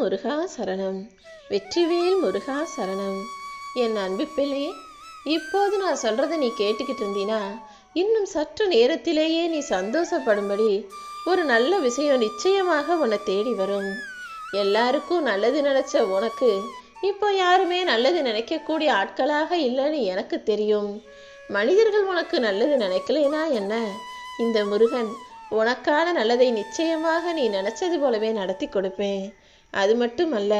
முருகா சரணம். வெற்றிவேல் முருகா சரணம். என் அன்பு பிள்ளையே இப்போது நான் சொல்றதை நீ கேட்டுக்கிட்டு இருந்தீனா இன்னும் சற்று நேரத்திலேயே நீ சந்தோஷப்படும்படி ஒரு நல்ல விஷயம் நிச்சயமாக உன்னை தேடி வரும். எல்லாருக்கும் நல்லது நினைச்ச உனக்கு இப்போ யாருமே நல்லது நினைக்கக்கூடிய ஆட்களாக இல்லைன்னு எனக்கு தெரியும். மனிதர்கள் உனக்கு நல்லது நினைக்கலைனா என்ன? இந்த முருகன் உனக்கான நல்லதை நிச்சயமாக நீ நினைச்சது போலவே நடத்தி கொடுப்பேன். அது மட்டுமல்ல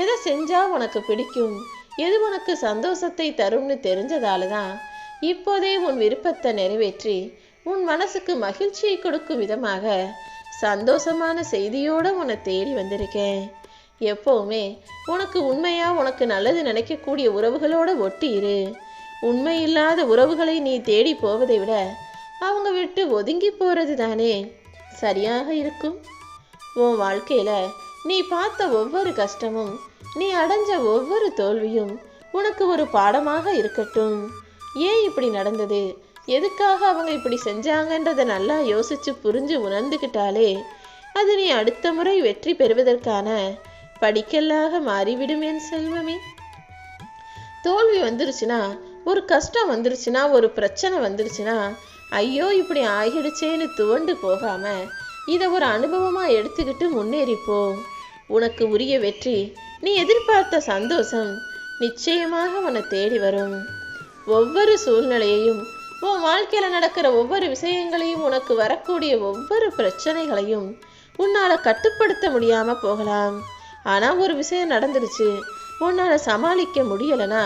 எதை செஞ்சா உனக்கு பிடிக்கும்? எது உனக்கு சந்தோஷத்தை தரும்னு தெரிஞ்சதால தான் இப்போதே உன் விருப்பத்தை நிறைவேற்றி உன் மனசுக்கு மகிழ்ச்சியை கொடுக்கும் விதமாக சந்தோஷமான செய்தியோட உன்னை தேடி வந்திருக்கேன். எப்போவுமே உனக்கு உண்மையாக உனக்கு நல்லது நினைக்கக்கூடிய உறவுகளோட ஒட்டி இரு. உண்மை இல்லாத உறவுகளை நீ தேடி போவதை விட அவங்க விட்டு ஒதுங்கி போகிறது தானே சரியாக இருக்கும்? உன் வாழ்க்கையில் நீ பார்த்த ஒவ்வொரு கஷ்டமும் நீ அடைஞ்ச ஒவ்வொரு தோல்வியும் உனக்கு ஒரு பாடமாக இருக்கட்டும். ஏன் இப்படி நடந்தது? எதுக்காக அவங்க இப்படி செஞ்சாங்கன்றதை நல்லா யோசிச்சு புரிஞ்சு உணர்ந்துக்கிட்டாலே அது நீ அடுத்த முறை வெற்றி பெறுவதற்கான படிக்கல்லாக மாறிவிடும் என் செல்வமே. தோல்வி வந்துருச்சுன்னா ஒரு கஷ்டம் வந்துருச்சுன்னா ஒரு பிரச்சனை வந்துருச்சுன்னா ஐயோ இப்படி ஆகிடுச்சேன்னு துவண்டு போகாம இதை ஒரு அனுபவமாக எடுத்துக்கிட்டு முன்னேறிப்போம். உனக்கு உரிய வெற்றி நீ எதிர்பார்த்த சந்தோஷம் நிச்சயமாக உன்னை தேடி வரும். ஒவ்வொரு சூழ்நிலையையும் உன் வாழ்க்கையில் நடக்கிற ஒவ்வொரு விஷயங்களையும் உனக்கு வரக்கூடிய ஒவ்வொரு பிரச்சனைகளையும் உன்னால் கட்டுப்படுத்த முடியாமல் போகலாம். ஆனால் ஒரு விஷயம் நடந்துருச்சு உன்னால் சமாளிக்க முடியலைன்னா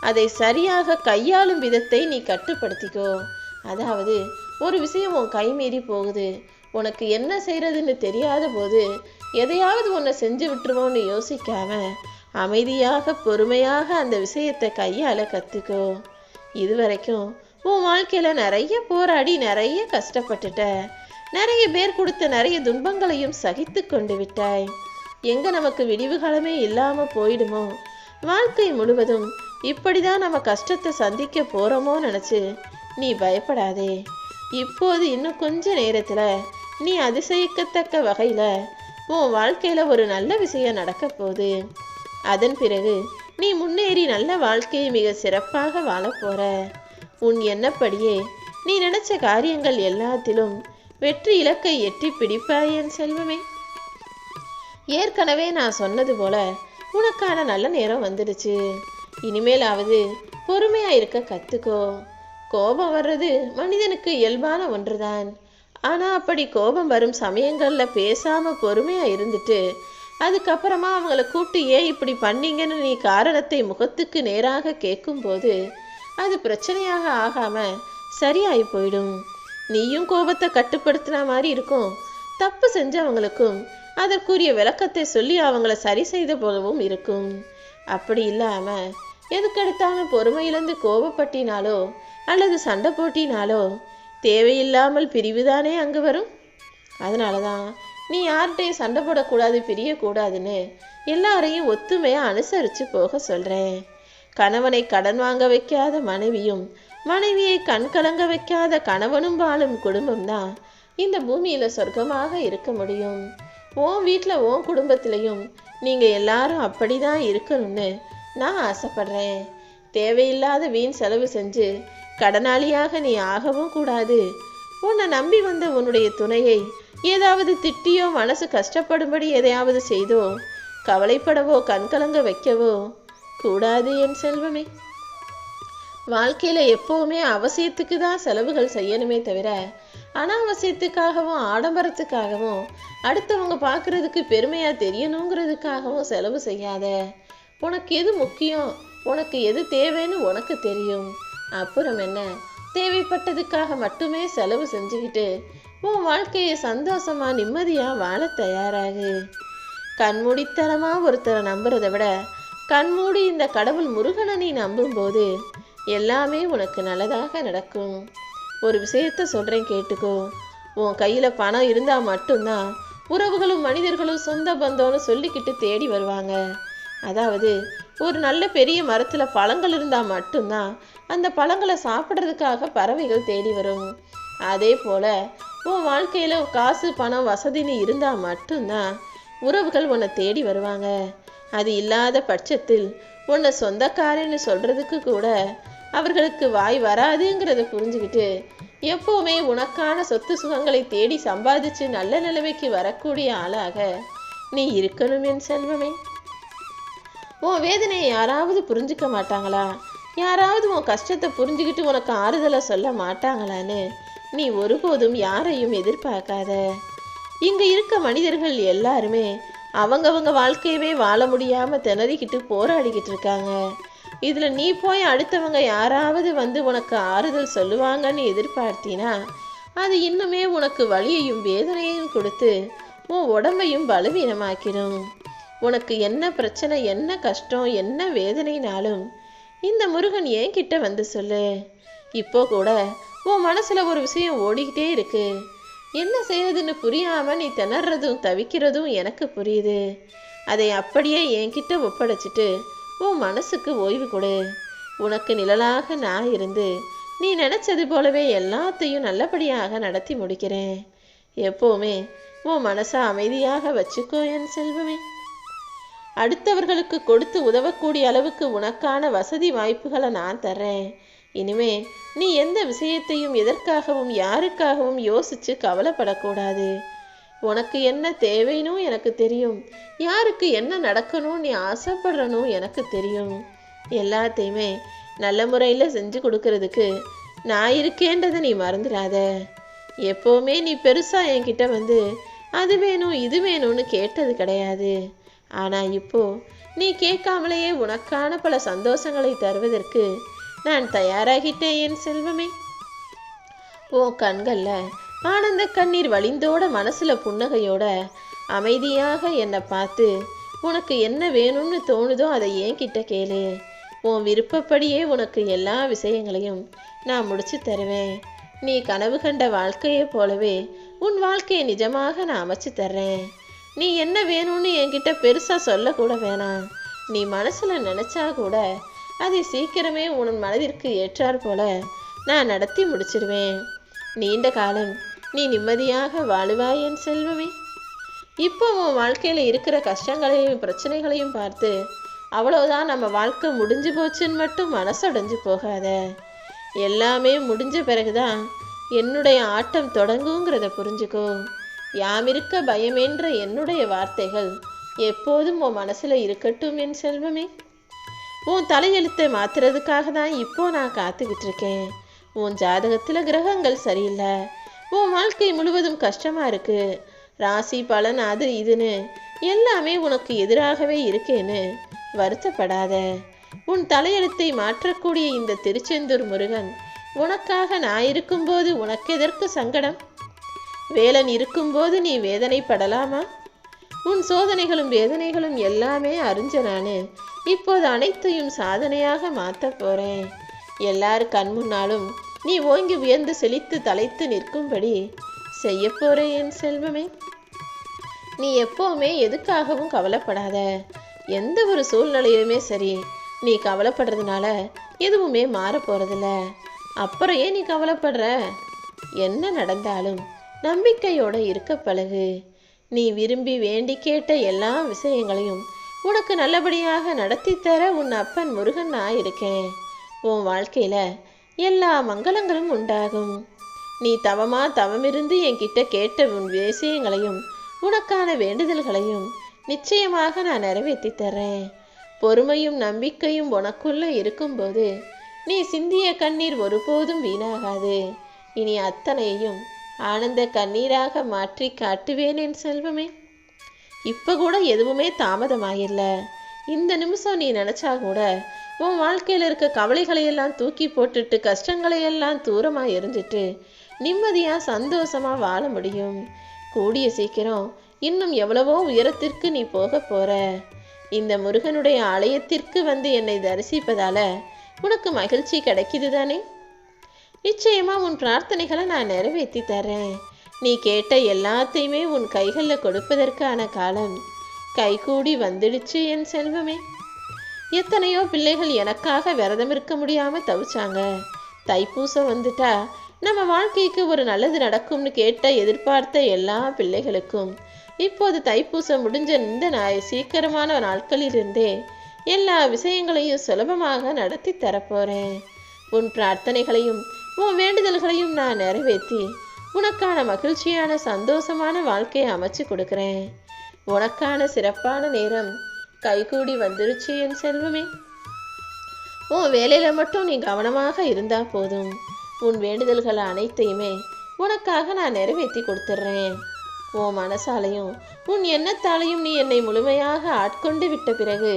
அதை சரியாக கையாளும் விதத்தை நீ கட்டுப்படுத்திக்கோ. அதாவது ஒரு விஷயம் உன் கைமீறி போகுது உனக்கு என்ன செய்கிறதுன்னு தெரியாத போது எதையாவது உன்னை செஞ்சு விட்டுருவோன்னு யோசிக்காம அமைதியாக பொறுமையாக அந்த விஷயத்தை கையால் கற்றுக்கோ இது இதுவரைக்கும் உன் வாழ்க்கையில் நிறைய போராடி நிறைய கஷ்டப்பட்டுட்ட நிறைய பேர் கொடுத்த நிறைய துன்பங்களையும் சகித்து கொண்டு விட்டாய். எங்கே நமக்கு விடிவு காலமே போயிடுமோ? வாழ்க்கை முழுவதும் இப்படி தான் நம்ம கஷ்டத்தை சந்திக்க போகிறோமோ நினச்சி நீ பயப்படாதே. இப்போது இன்னும் கொஞ்ச நேரத்தில் நீ அதிசயிக்கத்தக்க வகையில உன் வாழ்க்கையில ஒரு நல்ல விஷயம் நடக்க போகுது. அதன் பிறகு நீ முன்னேறி நல்ல வாழ்க்கையை மிக சிறப்பாக வாழப் போற. உன் எண்ணப்படியே நீ நினைச்ச காரியங்கள் எல்லாத்திலும் வெற்றி இலக்கை எட்டி பிடிப்பாய் என் செல்வமே. ஏற்கனவே நான் சொன்னது போல உனக்கான நல்ல நேரம் வந்துடுச்சு. இனிமேலாவது பொறுமையா இருக்க கத்துக்கோ. கோபம் வர்றது மனிதனுக்கு இயல்பான ஒன்றுதான். ஆனால் அப்படி கோபம் வரும் சமயங்களில் பேசாமல் பொறுமையாக இருந்துட்டு அதுக்கப்புறமா அவங்கள கூப்பிட்டு ஏன் இப்படி பண்ணீங்கன்னு நீ காரணத்தை முகத்துக்கு நேராக கேட்கும்போது அது பிரச்சனையாக ஆகாமல் சரியாகி போயிடும். நீயும் கோபத்தை கட்டுப்படுத்தின மாதிரி இருக்கும். தப்பு செஞ்சவங்களுக்கும் அதற்குரிய விளக்கத்தை சொல்லி அவங்கள சரி செய்த போலவும் இருக்கும். அப்படி இல்லாமல் எதுக்கெடுத்தாலும் பொறுமையிலேருந்து கோபப்பட்டினாலோ அல்லது சண்டை போட்டினாலோ தேவையில்லாமல் பிரிவுதானே அங்கு வரும்? அதனால தான் நீ யார்கிட்டையும் சண்டை போடக்கூடாது பிரியக்கூடாதுன்னு எல்லாரையும் ஒத்துமையாக அனுசரித்து போக சொல்கிறேன் கணவனை கடன் வாங்க வைக்காத மனைவியும் மனைவியை கண் கலங்க வைக்காத கணவனும் வாழும் குடும்பம் தான் இந்த பூமியில் சொர்க்கமாக இருக்க முடியும். உன் வீட்டில் உன் குடும்பத்திலையும் நீங்கள் எல்லாரும் அப்படிதான் இருக்கணும்னு நான் ஆசைப்படுறேன். தேவையில்லாத வீண் செலவு செஞ்சு கடனாளியாக நீ ஆகவும் கூடாது. உன்னை நம்பி வந்த உன்னுடைய துணையை ஏதாவது திட்டியோ மனசு கஷ்டப்படும்படி எதையாவது செய்தோ கவலைப்படவோ கண்கலங்க வைக்கவோ கூடாது என் செல்வமே. வாழ்க்கையில எப்பவுமே அவசியத்துக்கு தான் செலவுகள் செய்யணுமே தவிர அனாவசியத்துக்காகவும் ஆடம்பரத்துக்காகவும் அடுத்தவங்க பார்க்கறதுக்கு பெருமையா தெரியணுங்கிறதுக்காகவும் செலவு செய்யாத. உனக்கு எது முக்கியம்? உனக்கு எது தேவைன்னு உனக்கு தெரியும். அப்புறம் என்ன? தேவைப்பட்டதுக்காக மட்டுமே செலவு செஞ்சுக்கிட்டு உன் வாழ்க்கையை சந்தோஷமா நிம்மதியா வாழ தயாராகு. கண்மூடித்தனமா ஒருத்தரை நம்புறதை விட கண்மூடி இந்த கடவுள் முருகனை நீ நம்பும்போது எல்லாமே உனக்கு நல்லதாக நடக்கும். ஒரு விஷயத்த சொல்றேன் கேட்டுக்கோ. உன் கையில பணம் இருந்தா மட்டும்தான் உறவுகளும் மனிதர்களும் சொந்த பந்தம்னு சொல்லிக்கிட்டு தேடி வருவாங்க. அதாவது ஒரு நல்ல பெரிய மரத்துல பழங்கள் இருந்தா மட்டும்தான் அந்த பழங்களை சாப்பிட்றதுக்காக பறவைகள் தேடி வரும். அதே போல உன் வாழ்க்கையில காசு பணம் வசதின்னு இருந்தா மட்டும்தான் உறவுகள் உன்னை தேடி வருவாங்க. அது இல்லாத பட்சத்தில் உன்னை சொந்தக்காரன்னு சொல்றதுக்கு கூட அவர்களுக்கு வாய் வராதுங்கிறத புரிஞ்சுக்கிட்டு எப்பவுமே உனக்கான சொத்து சுகங்களை தேடி சம்பாதிச்சு நல்ல நிலைமைக்கு வரக்கூடிய ஆளாக நீ இருக்கணும் என் செல்வமே. உன் வேதனையை யாராவது புரிஞ்சுக்க மாட்டாங்களா? யாராவது உன் கஷ்டத்தை புரிஞ்சுக்கிட்டு உனக்கு ஆறுதலை சொல்ல மாட்டாங்களான்னு நீ ஒருபோதும் யாரையும் எதிர்பார்க்காத. இங்கே இருக்க மனிதர்கள் எல்லாருமே அவங்கவங்க வாழ்க்கையவே வாழ முடியாமல் திணறிக்கிட்டு போராடிக்கிட்டு இருக்காங்க. இதில் நீ போய் அடுத்தவங்க யாராவது வந்து உனக்கு ஆறுதல் சொல்லுவாங்கன்னு எதிர்பார்த்தினா அது இன்னுமே உனக்கு வலியையும் வேதனையும் கொடுத்து உன் உடம்பையும் பலவீனமாக்கிடும் உனக்கு என்ன பிரச்சனை என்ன கஷ்டம் என்ன வேதனைனாலும் இந்த முருகன் ஏன் கிட்ட வந்து சொல்லு. இப்போ கூட உன் மனசுல ஒரு விஷயம் ஓடிக்கிட்டே இருக்கு. என்ன செய்யறதுன்னு புரியாம நீ திணறதும் தவிக்கிறதும் எனக்கு புரியுது. அதை அப்படியே என்கிட்ட ஒப்படைச்சிட்டு உன் மனசுக்கு ஓய்வு கொடு. உனக்கு நிழலாக நான் இருந்து நீ நினைச்சது போலவே எல்லாத்தையும் நல்லபடியாக நடத்தி முடிக்கிறேன். எப்போவுமே உன் மனசை அமைதியாக வச்சுக்கோ என் செல்வமே. அடுத்தவர்களுக்கு கொடுத்து உதவக்கூடிய அளவுக்கு உனக்கான வசதி வாய்ப்புகளை நான் தர்றேன். இனிமே நீ எந்த விஷயத்தையும் எதற்காகவும் யாருக்காகவும் யோசிச்சு கவலைப்படக்கூடாது. உனக்கு என்ன தேவைனும் எனக்கு தெரியும். யாருக்கு என்ன நடக்கணும் நீ ஆசைப்படுறனும் எனக்கு தெரியும். எல்லாத்தையுமே நல்ல முறையில் செஞ்சு கொடுக்கறதுக்கு நான் இருக்கேன்றதை நீ மறந்துடாத. எப்போவுமே நீ பெருசாக என்கிட்ட வந்து அது வேணும் இது வேணும்னு கேட்டது கிடையாது. ஆனால் இப்போ நீ கேட்காமலேயே உனக்கான பல சந்தோஷங்களை தருவதற்கு நான் தயாராகிட்டேன் என் செல்வமே. உன் கண்கள்ல ஆனந்த கண்ணீர் வழிந்தோட மனசுல புன்னகையோட அமைதியாக என்னை பார்த்து உனக்கு என்ன வேணும்னு தோணுதோ அதை என்கிட்ட கேளு. உன் விருப்பப்படியே உனக்கு எல்லா விஷயங்களையும் நான் முடிச்சு தருவேன். நீ கனவு கண்ட வாழ்க்கையை போலவே உன் வாழ்க்கையை நிஜமாக நான் அமைச்சு தர்றேன். நீ என்ன வேணும்னு என்கிட்ட பெருசாக சொல்லக்கூட வேணாம். நீ மனசில் நினச்சா கூட அதை சீக்கிரமே உன் மனதிற்கு ஏற்றாற் போல நான் நடத்தி முடிச்சிடுவேன் நீண்ட காலம் நீ நிம்மதியாக வாழுவாய் என் செல்வமே. இப்போ உன் வாழ்க்கையில் இருக்கிற கஷ்டங்களையும் பிரச்சனைகளையும் பார்த்து அவ்வளோதான் நம்ம வாழ்க்கை முடிஞ்சு போச்சுன்னு மட்டும் மனசடைஞ்சு போகாத. எல்லாமே முடிஞ்ச பிறகுதான் என்னுடைய ஆட்டம் தொடங்குங்கிறத புரிஞ்சுக்கோ. யாமிருக்க பயமென்ற என்னுடைய வார்த்தைகள் எப்போதும் உன் மனசுல இருக்கட்டும் என் செல்வமே. உன் தலையெழுத்தை மாத்துறதுக்காக தான் இப்போ நான் காத்துக்கிட்டு இருக்கேன் உன் ஜாதகத்துல கிரகங்கள் சரியில்லை. உன் வாழ்க்கை முழுவதும் கஷ்டமா இருக்கு. ராசி பலன் அது இதுன்னு எல்லாமே உனக்கு எதிராகவே இருக்கேன்னு வருத்தப்படாத. உன் தலையெழுத்தை மாற்றக்கூடிய இந்த திருச்செந்தூர் முருகன் உனக்காக நான் இருக்கும்போது உனக்கு எதற்கு சங்கடம்? வேலன் இருக்கும்போது நீ வேதனைப்படலாமா? உன் சோதனைகளும் வேதனைகளும் எல்லாமே அறிஞ்ச நானு இப்போது அனைத்தையும் சாதனையாக மாற்ற போறேன். எல்லார் கண் முன்னாலும் நீ ஓங்கி உயர்ந்து செழித்து தலைத்து நிற்கும்படி செய்ய போறேன் என் செல்வமே. நீ எப்போவுமே எதுக்காகவும் கவலைப்படாத. எந்த ஒரு சூழ்நிலையுமே சரி நீ கவலைப்படுறதுனால எதுவுமே மாற போகிறதில்ல அப்புறம் ஏன் நீ கவலைப்படுற? என்ன நடந்தாலும் நம்பிக்கையோட இருக்க பழகு. நீ விரும்பி வேண்டி கேட்ட எல்லா விஷயங்களையும் உனக்கு நல்லபடியாக நடத்தி தர உன் அப்பன் முருகன் நான் இருக்கேன். உன் வாழ்க்கையில எல்லா மங்களங்களும் உண்டாகும். நீ தவமா தவமிருந்து என்கிட்ட கேட்ட உன் விஷயங்களையும் உனக்கான வேண்டுதல்களையும் நிச்சயமாக நான் நிறைவேற்றி தர்றேன். பொறுமையும் நம்பிக்கையும் உனக்குள்ள இருக்கும்போது நீ சிந்திய கண்ணீர் ஒருபோதும் வீணாகாது. இனி அத்தனையும் ஆனந்த கண்ணீராக மாற்றி காட்டுவேன் என் செல்வமே. இப்போ கூட எதுவுமே தாமதமாயில்ல. இந்த நிமிஷம் நீ நினைச்சா கூட உன் வாழ்க்கையில இருக்க கவலைகளை எல்லாம் தூக்கி போட்டுட்டு கஷ்டங்களை எல்லாம் தூரமா எரிஞ்சிட்டு நிம்மதியா சந்தோஷமா வாழ முடியும். கூடிய சீக்கிரம் இன்னும் எவ்வளவோ உயரத்திற்கு நீ போக போற. இந்த முருகனுடைய ஆலயத்திற்கு வந்து என்னை தரிசிப்பதால உனக்கு மகிழ்ச்சி கிடைக்குது தானே நிச்சயமா உன் பிரார்த்தனைகளை நான் நிறைவேற்றி தரேன் நீ கேட்ட எல்லாத்தையுமே உன் கைகளில் கொடுப்பதற்கான காலம் கைகூடி வந்துடுச்சு என் செல்வமே. எத்தனையோ பிள்ளைகள் எனக்காக விரதம் இருக்க முடியாம தவிச்சாங்க. தைப்பூசம் வந்துட்டா நம்ம வாழ்க்கைக்கு ஒரு நல்லது நடக்கும்னு கேட்ட எதிர்பார்த்த எல்லா பிள்ளைகளுக்கும் இப்போது தைப்பூசம் முடிஞ்ச இந்த நாய் சீக்கிரமான நாட்களிலிருந்தே எல்லா விஷயங்களையும் சுலபமாக நடத்தி தரப்போறேன். உன் பிரார்த்தனைகளையும் உன் வேண்டுதல்களையும் நான் நிறைவேற்றி உனக்கான மகிழ்ச்சியான சந்தோஷமான வாழ்க்கையை அமைச்சு கொடுக்குறேன். உனக்கான சிறப்பான நேரம் கைகூடி வந்துருச்சு என் செல்வமே. உன் வேலையில் மட்டும் நீ கவனமாக இருந்தால் போதும். உன் வேண்டுதல்கள் அனைத்தையுமே உனக்காக நான் நிறைவேற்றி கொடுத்துட்றேன். உன் மனசாலையும் உன் எண்ணத்தாலையும் நீ என்னை முழுமையாக ஆட்கொண்டு விட்ட பிறகு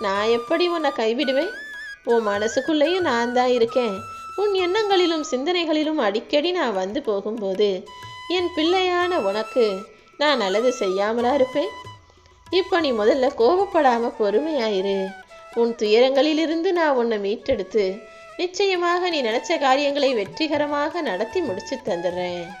நான் எப்படி உன்னை கைவிடுவேன்? உன் மனசுக்குள்ளேயும் நான் தான் இருக்கேன். உன் எண்ணங்களிலும் சிந்தனைகளிலும் அடிக்கடி நான் வந்து போகும்போது என் பிள்ளையான உனக்கு நான் நல்லது செய்யாமலா இருப்பேன்? இப்போ நீ முதல்ல கோபப்படாம பொறுமையாயிரு. உன் துயரங்களிலிருந்து நான் உன்னை மீட்டெடுத்து நிச்சயமாக நீ நினைச்ச காரியங்களை வெற்றிகரமாக நடத்தி முடிச்சு தந்துடுறேன்.